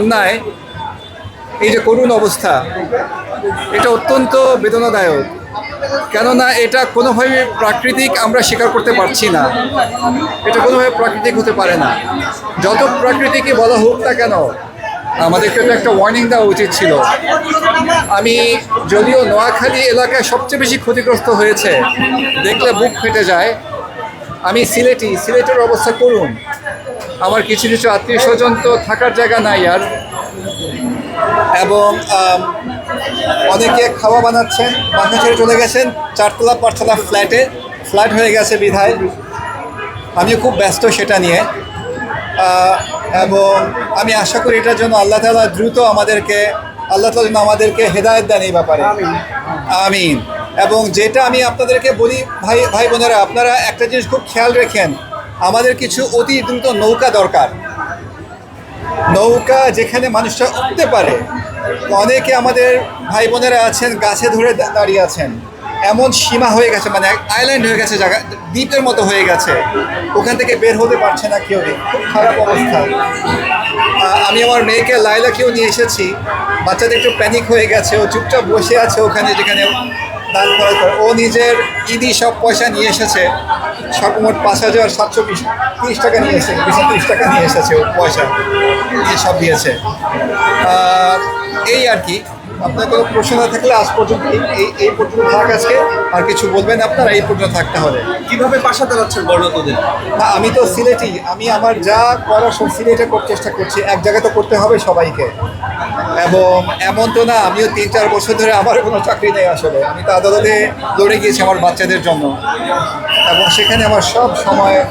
বন্যায় এই যে করুণ অবস্থা, এটা অত্যন্ত বেদনাদায়ক। কেননা এটা কোনোভাবে প্রাকৃতিক আমরা স্বীকার করতে পারছি না। এটা কোনোভাবে প্রাকৃতিক হতে পারে না। যত প্রাকৃতিকই বলা হোক না কেন, আমাদেরকে তো একটা ওয়ার্নিং দেওয়া উচিত ছিল। আমি যদিও নোয়াখালী এলাকায় সবচেয়ে বেশি ক্ষতিগ্রস্ত হয়েছে, দেখলে বুক ফেটে যায়। আমি সিলেটি, সিলেটের অবস্থা করুন। আমার কিছু কিছু আত্মীয় স্বজন তো থাকার জায়গা নাই আর। এবং অনেকে খাওয়া বানাচ্ছেন, বাসা ছেড়ে চলে গেছেন, চারতলা পাঁচতলা ফ্ল্যাটে, ফ্ল্যাট হয়ে গেছে বিধায়। আমি খুব ব্যস্ত সেটা নিয়ে। এবং আমি আশা করি এটার জন্য আল্লাহ তালা দ্রুত আমাদেরকে, আল্লাহ তালা যেন আমাদেরকে হেদায়ত দেন এই ব্যাপারে। আমিন। এবং যেটা আমি আপনাদেরকে বলি, ভাই ভাই বোনেরা, আপনারা একটা জিনিস খুব খেয়াল রেখেন আমাদের কিছু অতি দ্রুত নৌকা দরকার। নৌকা যেখানে মানুষরা উঠতে পারে। অনেকে আমাদের ভাই বোনেরা আছেন, গাছে ধরে দাঁড়িয়ে আছেন। এমন সীমা হয়ে গেছে মানে আইল্যান্ড হয়ে গেছে জায়গা, দ্বীপের মতো হয়ে গেছে। ওখান থেকে বের হতে পারছে না কেউ খুব খারাপ অবস্থা। আমি আমার মেয়েকে লাইলাকেও নিয়ে এসেছি। বাচ্চাদের একটু প্যানিক হয়ে গেছে, ও চুপচাপ বসে আছে ওখানে যেখানে দান করার ও নিজের ইদি সব পয়সা নিয়ে এসেছে। সর্বমোট পাঁচ হাজার সাতশো বিশ, তিরিশ টাকা নিয়ে এসেছে, বিশ তিরিশ টাকা নিয়ে এসেছে ও পয়সা সব দিয়েছে। এই আর কি। আপনার কোনো প্রশ্ন না থাকলে আজ পর্যন্ত এই- এই পর্যন্ত থাক আজকে আর কিছু বলবেন আপনারা এই পর্যন্ত থাকতে হবে। কীভাবে বাসা চালাচ্ছেন বর্ণতদের না আমি তো সিলেটি আমি আমার যা করার সব সিলেটে করার চেষ্টা করছি এক জায়গায় তো করতে হবে সবাইকে। এবং এমন তো না আমিও তিন চার বছর ধরে আমার কোনো চাকরি নেই আসলে। আমি তো আদালতে লড়ে গিয়েছি আমার বাচ্চাদের জন্য। এবং সেখানে আমার সব সময়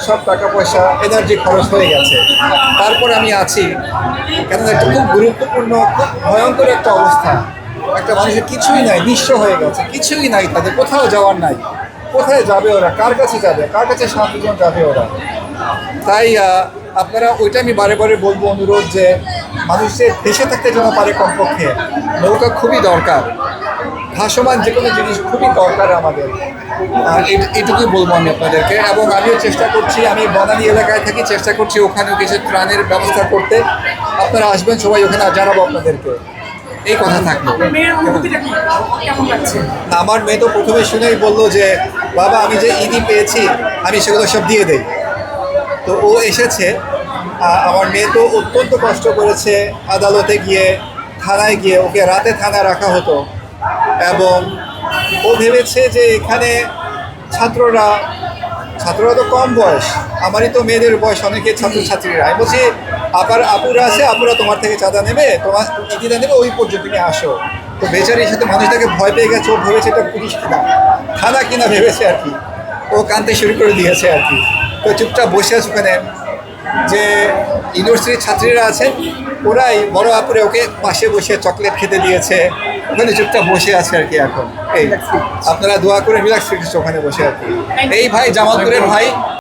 সব টাকা পয়সা এনার্জি খরচ হয়ে গেছে। তারপর আমি আছি। কেন একটা খুব গুরুত্বপূর্ণ খুব ভয়ঙ্কর একটা অবস্থা। একটা মানুষের কিছুই নাই, নিঃস্ব হয়ে গেছে, কিছুই নাই তাদের, কোথাও যাওয়ার নাই। কোথায় যাবে ওরা? কার কাছে যাবে? কার কাছে সাতজন যাবে ওরা? তাই আপনারা ওইটা আমি বারে বারে বলব, অনুরোধ যে মানুষের দেশে থাকতে যেন পারে কমপক্ষে। নৌকা খুবই দরকার। ভাসমান যে কোনো জিনিস খুবই দরকার আমাদের। এটুকুই বলব আমি আপনাদেরকে। এবং আমিও চেষ্টা করছি, আমি বনানী এলাকায় থাকি, চেষ্টা করছি ওখানেও কিছু ত্রাণের ব্যবস্থা করতে। আপনারা আসবেন, সবাই ওখানে জানাব আপনাদেরকে। এই কথা থাকল। আমার মেয়ে তো প্রথমে শুনেই বলল যে বাবা আমি যে ইডি পেয়েছি আমি সেগুলো সব দিয়ে দেই। তো ও এসেছে। আমার মেয়ে তো অত্যন্ত কষ্ট করেছে। আদালতে গিয়ে থানায় গিয়ে ওকে রাতে থানায় রাখা হতো। এবং ও ভেবেছে যে এখানে ছাত্ররা ছাত্ররা তো কম বয়স। আমারই তো মেয়েদের বয়স অনেকে ছাত্রছাত্রীরা। আমি বলছি আবার আপুরা আছে আপুরা তোমার থেকে চাঁদা নেবে তোমার ইদিটা নেবে ওই পর্যন্ত তুমি আসো। তো বেচারির সাথে মানুষটাকে ভয় পেয়ে গেছে ও ভেবেছে এটা পুলিশ কিনা। থানা কিনা ভেবেছে আর কি। ও কানতে শুরু করে দিয়েছে আর কি। তো চুপচাপ বসে আছে ওখানে। যে ইউনিভার্সিটির ছাত্রীরা আছেন ওরাই বড় আপুরে ওকে পাশে বসে চকলেট খেতে দিয়েছে। ওখানে চুপচাপ বসে আছে আর কি এখন। এই আপনারা দোয়া করে রিল্যাক্স ওখানে বসে আর কি। এই ভাই জামালপুরের ভাই।